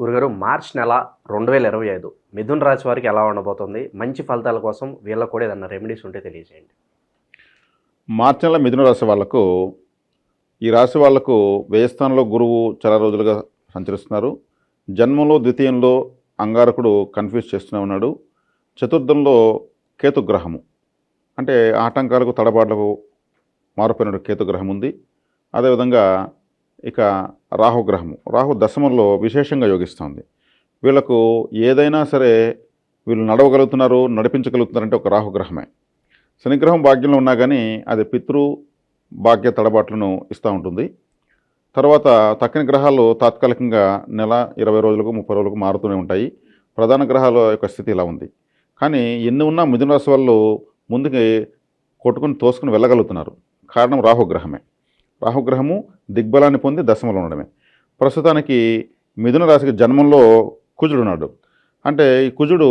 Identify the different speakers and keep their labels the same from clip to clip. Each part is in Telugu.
Speaker 1: గురుగారు మార్చ్ నెల రెండు వేల ఇరవై ఐదు మిథున్ రాశి వారికి ఎలా ఉండబోతుంది? మంచి ఫలితాల కోసం వీళ్ళకు కూడా ఏదన్నా రెమెడీస్ ఉంటే తెలియజేయండి.
Speaker 2: మార్చి నెల మిథున రాశి వాళ్ళకు ఈ రాశి వాళ్ళకు వ్యయస్థానంలో గురువు చాలా రోజులుగా సంచరిస్తున్నారు. జన్మంలో ద్వితీయంలో అంగారకుడు కన్ఫ్యూజ్ చేస్తూనే ఉన్నాడు. చతుర్థంలో కేతుగ్రహము. అంటే ఆటంకాలకు తడబాట్లకు మారిపోయిన కేతుగ్రహం ఉంది. అదేవిధంగా ఇక రాహుగ్రహము. రాహు దశమంలో విశేషంగా యోగిస్తుంది. వీళ్ళకు ఏదైనా సరే వీళ్ళు నడవగలుగుతున్నారు నడిపించగలుగుతున్నారంటే ఒక రాహుగ్రహమే. శనిగ్రహం భాగ్యంలో ఉన్నా కానీ అది పితృ భాగ్య తడబాట్లను ఇస్తూ ఉంటుంది. తర్వాత తక్కిన గ్రహాలు తాత్కాలికంగా నెల ఇరవై రోజులకు ముప్పై రోజులకు మారుతూనే ఉంటాయి. ప్రధాన గ్రహాల యొక్క స్థితి ఇలా ఉంది. కానీ ఎన్ని ఉన్నా మిథున రాశి వాళ్ళు ముందుకి కొట్టుకుని తోసుకుని వెళ్ళగలుగుతున్నారు. కారణం రాహుగ్రహమే. రాహుగ్రహము దిగ్బలాన్ని పొంది దశమలో ఉండడమే. ప్రస్తుతానికి మిథున రాశికి జన్మంలో కుజుడు ఉన్నాడు. అంటే ఈ కుజుడు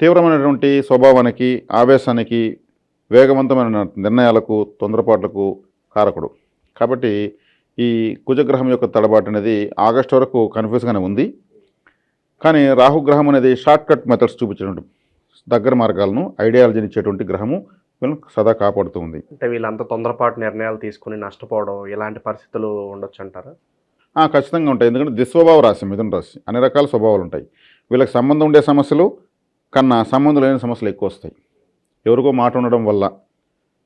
Speaker 2: తీవ్రమైనటువంటి స్వభావానికి ఆవేశానికి వేగవంతమైన నిర్ణయాలకు తొందరపాట్లకు కారకుడు. కాబట్టి ఈ కుజగ్రహం యొక్క తడబాటు అనేది ఆగస్టు వరకు కన్ఫ్యూజ్గానే ఉంది. కానీ రాహుగ్రహం అనేది షార్ట్కట్ మెథడ్స్ చూపించేటువంటి దగ్గర మార్గాలను ఐడియాలజీని ఇచ్చేటువంటి గ్రహము వీళ్ళని సదా కాపాడుతూ ఉంది
Speaker 1: అంటే వీళ్ళంతా తొందరపాటు నిర్ణయాలు తీసుకుని నష్టపోవడం ఇలాంటి పరిస్థితులు ఉండొచ్చు అంటారా?
Speaker 2: ఆ, ఖచ్చితంగా ఉంటాయి. ఎందుకంటే దుస్వభావ రాశి మిథున రాశి అన్ని రకాల స్వభావాలు ఉంటాయి. వీళ్ళకి సంబంధం ఉండే సమస్యలు కన్నా సంబంధం లేని సమస్యలు ఎక్కువ వస్తాయి. ఎవరికో మాట ఉండడం వల్ల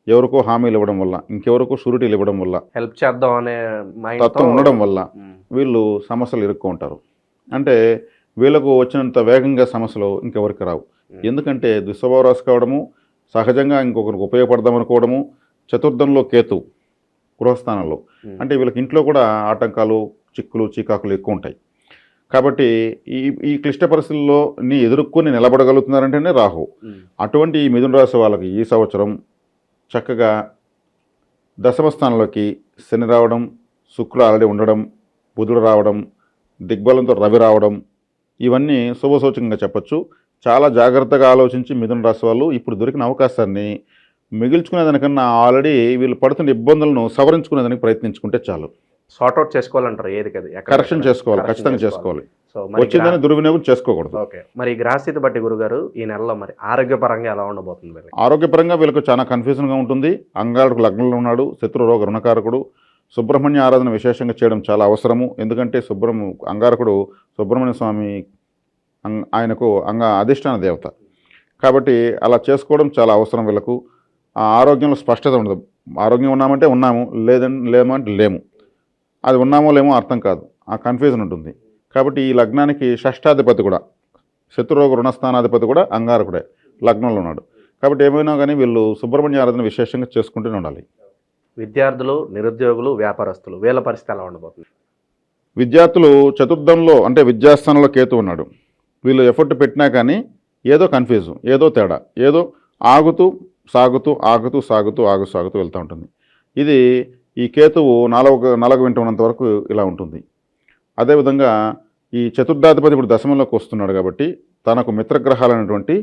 Speaker 2: ఎవరికో హామీలు ఇవ్వడం వల్ల ఇంకెవరికో షూరిటీలు ఇవ్వడం వల్ల
Speaker 1: హెల్ప్ చేద్దాం అనే
Speaker 2: తత్వం ఉండడం వల్ల వీళ్ళు సమస్యలు ఇరుక్కు ఉంటారు. అంటే వీళ్ళకు వచ్చినంత వేగంగా సమస్యలు ఇంకెవరికి రావు. ఎందుకంటే దుస్వభావ రాశి కావడము సహజంగా ఇంకొకరికి ఉపయోగపడదాం అనుకోవడము చతుర్థంలో కేతు గృహస్థానంలో. అంటే వీళ్ళకి ఇంట్లో కూడా ఆటంకాలు చిక్కులు చీకాకులు ఎక్కువ ఉంటాయి కాబట్టి ఈ ఈ క్లిష్ట పరిస్థితుల్లో నీ ఎదుర్కొని నిలబడగలుగుతున్నారంటేనే రాహు. అటువంటి ఈ మిథున రాశి వాళ్ళకి ఈ సంవత్సరం చక్కగా దశమ స్థానంలోకి శని రావడం శుక్రుడు ఆల్రెడీ ఉండడం బుధుడు రావడం దిగ్బలంతో రవి రావడం ఇవన్నీ శుభసూచకంగా చెప్పొచ్చు. చాలా జాగ్రత్తగా ఆలోచించి మిథున రాశి వాళ్ళు ఇప్పుడు దొరికిన అవకాశాన్ని మిగిల్చుకునేదానికన్నా ఆల్రెడీ వీళ్ళు పడుతున్న ఇబ్బందులను సవరించుకునేదానికి ప్రయత్నించుకుంటే చాలు.
Speaker 1: సార్ట్అవుట్ చేసుకోవాలంటారు ఏది కది?
Speaker 2: కరెక్షన్ చేసుకోవాలి ఖచ్చితంగా చేసుకోవాలి.
Speaker 1: సో
Speaker 2: వచ్చిందని దుర్వినియోగం చేసుకోకూడదు.
Speaker 1: ఓకే మరి గ్రహస్థితి బట్టి గురుగారు ఈ నెలలో మరి ఆరోగ్యపరంగా ఎలా ఉండబోతుంది?
Speaker 2: ఆరోగ్యపరంగా వీళ్ళకు చాలా కన్ఫ్యూజన్గా ఉంటుంది. అంగారుడు లగ్నంలో ఉన్నాడు శత్రు రోగ రుణకారకుడు. సుబ్రహ్మణ్య ఆరాధన విశేషంగా చేయడం చాలా అవసరము. ఎందుకంటే సుబ్రహ్మ అంగారకుడు సుబ్రహ్మణ్య స్వామి ఆయనకు అంగ అధిష్టాన దేవత. కాబట్టి అలా చేసుకోవడం చాలా అవసరం వీళ్ళకు. ఆ ఆరోగ్యంలో స్పష్టత ఉండదు. ఆరోగ్యం ఉన్నామంటే ఉన్నాము లేదని లేమంటే లేము. అది ఉన్నామో లేమో అర్థం కాదు. ఆ కన్ఫ్యూజన్ ఉంటుంది. కాబట్టి ఈ లగ్నానికి షష్టాధిపతి కూడా శత్రురోగ రుణస్థానాధిపతి కూడా అంగారకుడే లగ్నంలో ఉన్నాడు. కాబట్టి ఏమైనా కానీ వీళ్ళు సుబ్రహ్మణ్య ఆరాధన విశేషంగా చేసుకుంటూనే ఉండాలి.
Speaker 1: విద్యార్థులు నిరుద్యోగులు వ్యాపారస్తులు వీళ్ళ పరిస్థితి ఎలా ఉండబోతుంది?
Speaker 2: విద్యార్థులు చతుర్థంలో అంటే విద్యాస్థానంలో కేతు ఉన్నాడు. వీళ్ళు ఎఫర్ట్ పెట్టినా కానీ ఏదో కన్ఫ్యూజ్ ఏదో తేడా ఏదో ఆగుతూ సాగుతూ ఆగుతూ సాగుతూ ఆగు సాగుతూ వెళ్తూ ఉంటుంది. ఇది ఈ కేతువు నాలుగు నాలుగు వింట ఉన్నంత వరకు ఇలా ఉంటుంది. అదేవిధంగా ఈ చతుర్థాధిపతి ఇప్పుడు దశమంలోకి వస్తున్నాడు కాబట్టి తనకు మిత్రగ్రహాలైనటువంటి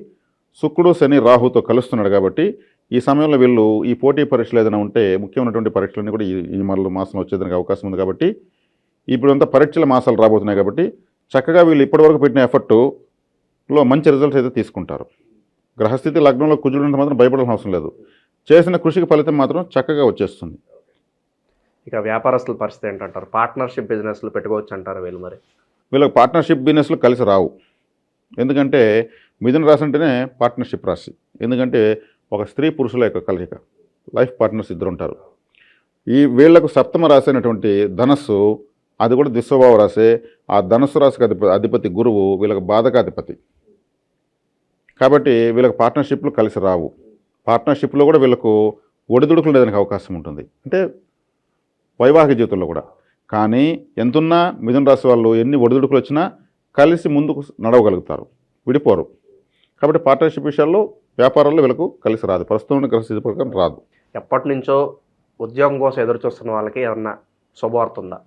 Speaker 2: శుక్రుడు శని రాహుతో కలుస్తున్నాడు కాబట్టి ఈ సమయంలో వీళ్ళు ఈ పోటీ పరీక్షలు ఏదైనా ఉంటే ముఖ్యమైనటువంటి పరీక్షలన్నీ కూడా ఈ ఈ మరల మాసంలో వచ్చేదానికి అవకాశం ఉంది కాబట్టి ఇప్పుడంతా పరీక్షల మాసాలు రాబోతున్నాయి కాబట్టి చక్కగా వీళ్ళు ఇప్పటివరకు పెట్టిన ఎఫర్టులో మంచి రిజల్ట్స్ అయితే తీసుకుంటారు. గ్రహస్థితి లగ్నంలో కుజుడు ఉంటే మాత్రం భయపడాల్సిన అవసరం లేదు. చేసిన కృషికి ఫలితం మాత్రం చక్కగా వచ్చేస్తుంది.
Speaker 1: ఇక వ్యాపారస్తుల పరిస్థితి ఏంటంటారు? పార్ట్నర్షిప్ బిజినెస్లు పెట్టుకోవచ్చు అంటారు వీళ్ళు మరి?
Speaker 2: వీళ్ళకి పార్ట్నర్షిప్ బిజినెస్లు కలిసి రావు. ఎందుకంటే మిథున రాశి అంటేనే పార్ట్నర్షిప్ రాశి. ఎందుకంటే ఒక స్త్రీ పురుషుల యొక్క కలయిక. లైఫ్ పార్ట్నర్స్ ఇద్దరు ఉంటారు. ఈ వీళ్ళకు సప్తమ రాశి అయినటువంటి ధనస్సు అది కూడా దుస్వభావ రాశి ఆ ధనుసు రాశికి అధిపతి అధిపతి గురువు వీళ్ళకి బాధకాధిపతి. కాబట్టి వీళ్ళకి పార్ట్నర్షిప్లు కలిసి రావు. పార్ట్నర్షిప్లో కూడా వీళ్ళకు ఒడిదుడుకులు లేదానికి అవకాశం ఉంటుంది. అంటే వైవాహిక జీవితంలో కూడా. కానీ ఎంతున్నా మిథున రాశి వాళ్ళు ఎన్ని ఒడిదుడుకులు వచ్చినా కలిసి ముందుకు నడవగలుగుతారు. విడిపోరు. కాబట్టి పార్ట్నర్షిప్ విషయాల్లో వ్యాపారాల్లో వీళ్ళకు కలిసి రాదు. ప్రస్తుతం కలిసి ప్రకారం రాదు.
Speaker 1: ఎప్పటి నుంచో ఉద్యోగం కోసం ఎదురు చూస్తున్న వాళ్ళకి ఏమన్నా శుభవార్త ఉందా?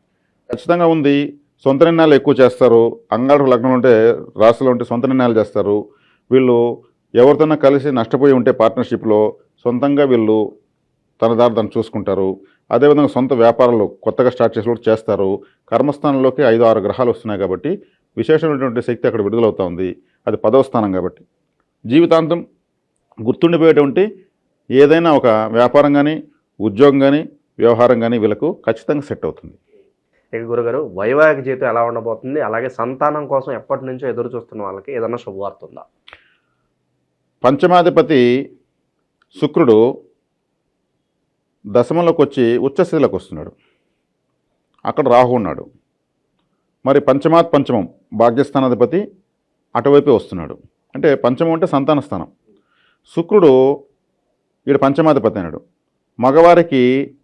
Speaker 2: ఖచ్చితంగా ఉంది. సొంత నిర్ణయాలు ఎక్కువ చేస్తారు. అంగాడు లగ్నం ఉంటే రాశిలో ఉంటే సొంత నిర్ణయాలు చేస్తారు. వీళ్ళు ఎవరితోనో కలిసి నష్టపోయి ఉంటే పార్ట్నర్షిప్లో సొంతంగా వీళ్ళు తన దారి తను చూసుకుంటారు. అదేవిధంగా సొంత వ్యాపారాలు కొత్తగా స్టార్ట్ చేసి కూడా చేస్తారు. కర్మస్థానంలోకి ఐదు ఆరు గ్రహాలు వస్తున్నాయి కాబట్టి విశేషమైనటువంటి శక్తి అక్కడ విడుదలవుతూ ఉంది. అది పదవ స్థానం కాబట్టి. జీవితాంతం గుర్తుండిపోయేటువంటి ఏదైనా ఒక వ్యాపారం కానీ ఉద్యోగం కానీ వ్యవహారం కానీ వీళ్ళకు ఖచ్చితంగా సెట్ అవుతుంది.
Speaker 1: గురుగారు వైవాహిక జీవితం ఎలా ఉండబోతుంది? అలాగే సంతానం కోసం ఎప్పటి నుంచో ఎదురు చూస్తున్న వాళ్ళకి ఏదైనా శుభవార్త ఉందా?
Speaker 2: పంచమాధిపతి శుక్రుడు దశమంలోకి వచ్చి ఉచ్చస్థితిలోకి వస్తున్నాడు. అక్కడ రాహు ఉన్నాడు. మరి పంచమాత్ పంచమం భాగ్యస్థానాధిపతి అటువైపే వస్తున్నాడు. అంటే పంచమం అంటే సంతాన స్థానం. శుక్రుడు వీడు పంచమాధిపతి అన్నాడు మగవారికి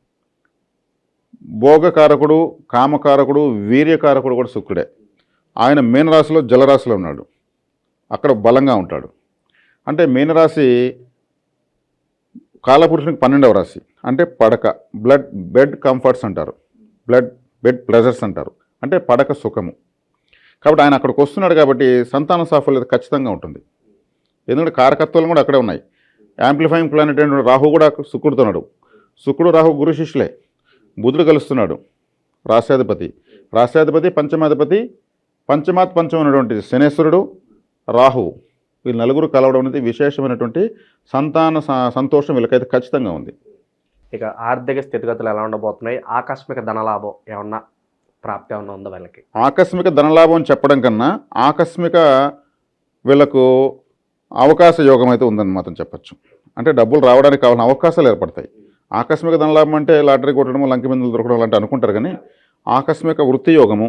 Speaker 2: భోగకారకుడు కామకారకుడు వీర్యకారకుడు కూడా శుక్రుడే. ఆయన మీనరాశిలో జలరాశిలో ఉన్నాడు. అక్కడ బలంగా ఉంటాడు. అంటే మీనరాశి కాలపురుషునికి పన్నెండవ రాశి. అంటే పడక బ్లడ్ బెడ్ కంఫర్ట్స్ అంటారు. బ్లడ్ బెడ్ ప్లెజర్స్ అంటారు. అంటే పడక సుఖము. కాబట్టి ఆయన అక్కడికి వస్తున్నాడు కాబట్టి సంతాన సాఫల్యత ఖచ్చితంగా ఉంటుంది. ఎందుకంటే కారకత్వాలు కూడా అక్కడే ఉన్నాయి. యాంప్లిఫైయింగ్ ప్లానెట్ అయిన రాహు కూడా శుక్రుడుతున్నాడు శుక్రుడు రాహు గురు శిష్యులే. బుధుడు కలుస్తున్నాడు రాష్ట్రాధిపతి రాష్ట్రాధిపతి పంచమాధిపతి. పంచమాత్ పంచం ఉన్నటువంటి శనేశ్వరుడు రాహు వీళ్ళు నలుగురు కలవడం అనేది విశేషమైనటువంటి సంతాన సంతోషం వీళ్ళకైతే ఖచ్చితంగా ఉంది.
Speaker 1: ఇక ఆర్థిక స్థితిగతులు ఎలా ఉండబోతున్నాయి? ఆకస్మిక ధనలాభం ఏమన్నా ప్రాప్తి ఏమన్నా ఉందా వీళ్ళకి?
Speaker 2: ఆకస్మిక ధనలాభం అని చెప్పడం కన్నా ఆకస్మిక వీళ్ళకు అవకాశ యోగం అయితే ఉందని మాత్రం చెప్పచ్చు. అంటే డబ్బులు రావడానికి కావాల్సిన అవకాశాలు ఏర్పడతాయి. ఆకస్మిక ధనలాభం అంటే లాటరీ కొట్టడం లంకి బిందులు దొరకడం లాంటి అనుకుంటారు కానీ ఆకస్మిక వృత్తి యోగము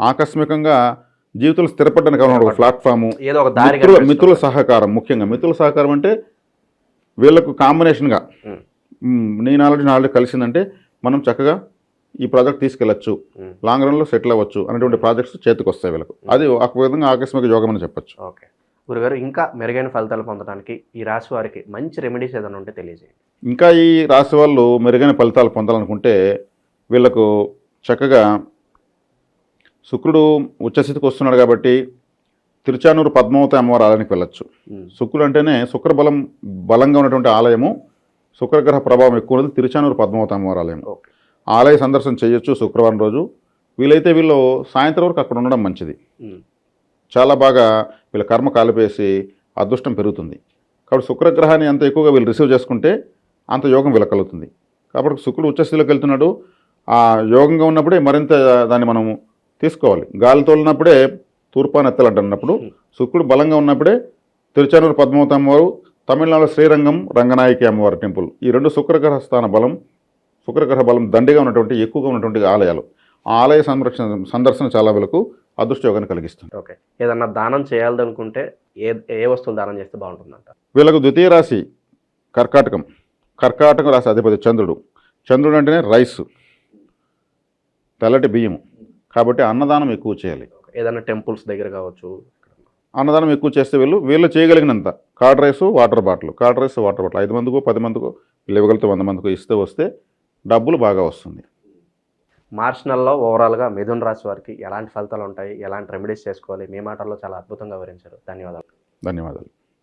Speaker 2: ఆకస్మికంగా జీవితంలో స్థిరపడడానికి కావాలన్న ఒక ప్లాట్ఫాము మిత్రుల సహకారం ముఖ్యంగా మిత్రుల సహకారం అంటే వీళ్ళకు కాంబినేషన్గా.
Speaker 1: ఉమ్,
Speaker 2: మ్, నీ నాలెడ్జ్ కలిసిందంటే మనం చక్కగా ఈ ప్రాజెక్ట్ తీసుకెళ్ళచ్చు
Speaker 1: ఉమ్,
Speaker 2: లాంగ్ రన్లో సెటిల్ అవ్వచ్చు అనేటువంటి ప్రాజెక్ట్స్ చేతికి వస్తాయి వీళ్ళకు అది ఒక విధంగా ఆకస్మిక యోగం అని చెప్పచ్చు.
Speaker 1: ఓకే. గురుగారు ఇంకా మెరుగైన ఫలితాలు పొందడానికి ఈ రాశి వారికి మంచి రెమెడీస్ ఏదైనా ఉంటే తెలియజేయండి.
Speaker 2: ఇంకా ఈ రాశి వాళ్ళు మెరుగైన ఫలితాలు పొందాలనుకుంటే వీళ్ళకు చక్కగా శుక్రుడు ఉచ్చస్థితికి వస్తున్నాడు కాబట్టి తిరుచానూరు పద్మావతి అమ్మవారి ఆలయానికి వెళ్ళొచ్చు. శుక్రుడు అంటేనే శుక్రబలం బలంగా ఉన్నటువంటి ఆలయము. శుక్రగ్రహ ప్రభావం ఎక్కువ ఉన్నది తిరుచానూరు పద్మావతి అమ్మవారి ఆలయం. ఆలయ సందర్శన చేయొచ్చు శుక్రవారం రోజు. వీలైతే వీళ్ళు సాయంత్రం వరకు అక్కడ ఉండడం మంచిది. చాలా బాగా వీళ్ళ కర్మ కాలిపేసి అదృష్టం పెరుగుతుంది. కాబట్టి శుక్రగ్రహాన్ని ఎంత ఎక్కువగా వీళ్ళు రిసీవ్ చేసుకుంటే అంత యోగం వీళ్ళకి కలుగుతుంది. కాబట్టి శుక్రుడు ఉచ్చస్థితిలోకి వెళ్తున్నాడు. ఆ యోగంగా ఉన్నప్పుడే మరింత దాన్ని మనం తీసుకోవాలి. గాలి తోలినప్పుడే తూర్పాన్ ఎత్తలంటున్నప్పుడు శుక్రుడు బలంగా ఉన్నప్పుడే తిరుచానూరు పద్మావతి అమ్మవారు తమిళనాడు శ్రీరంగం రంగనాయకి అమ్మవారి టెంపుల్. ఈ రెండు శుక్రగ్రహ స్థాన బలం శుక్రగ్రహ బలం దండిగా ఉన్నటువంటి ఎక్కువగా ఉన్నటువంటి ఆలయాలు. ఆ ఆలయ సంరక్షణ సందర్శన చాలా వీళ్ళకు అదృష్ట యోగాన్ని కలిగిస్తుంది.
Speaker 1: ఓకే. ఏదన్నా దానం చేయాలనుకుంటే ఏ ఏ వస్తువులు దానం చేస్తే బాగుంటుందంట?
Speaker 2: వీళ్ళకు ద్వితీయ రాశి కర్కాటకం. కర్కాటకం రాశి అధిపతి చంద్రుడు. చంద్రుడు అంటేనే రైస్ తెల్లటి బియ్యం కాబట్టి అన్నదానం ఎక్కువ చేయాలి.
Speaker 1: ఏదైనా టెంపుల్స్ దగ్గర కావచ్చు
Speaker 2: అన్నదానం ఎక్కువ చేస్తే వీళ్ళు వీళ్ళు చేయగలిగినంత. Curd rice water bottle. Curd rice water bottle. ఐదు మందికో పది మందికో వీళ్ళు ఇవ్వగలిగితే వంద మందికో ఇస్తే వస్తే డబ్బులు బాగా వస్తుంది.
Speaker 1: మార్చ్ నెలలో ఓవరాల్గా మిథున్ రాశి వారికి ఎలాంటి ఫలితాలు ఉంటాయి? ఎలాంటి రెమెడీస్ చేసుకోవాలి? మీ మాటల్లో చాలా అద్భుతంగా వివరించారు. ధన్యవాదాలు.
Speaker 2: ధన్యవాదాలు.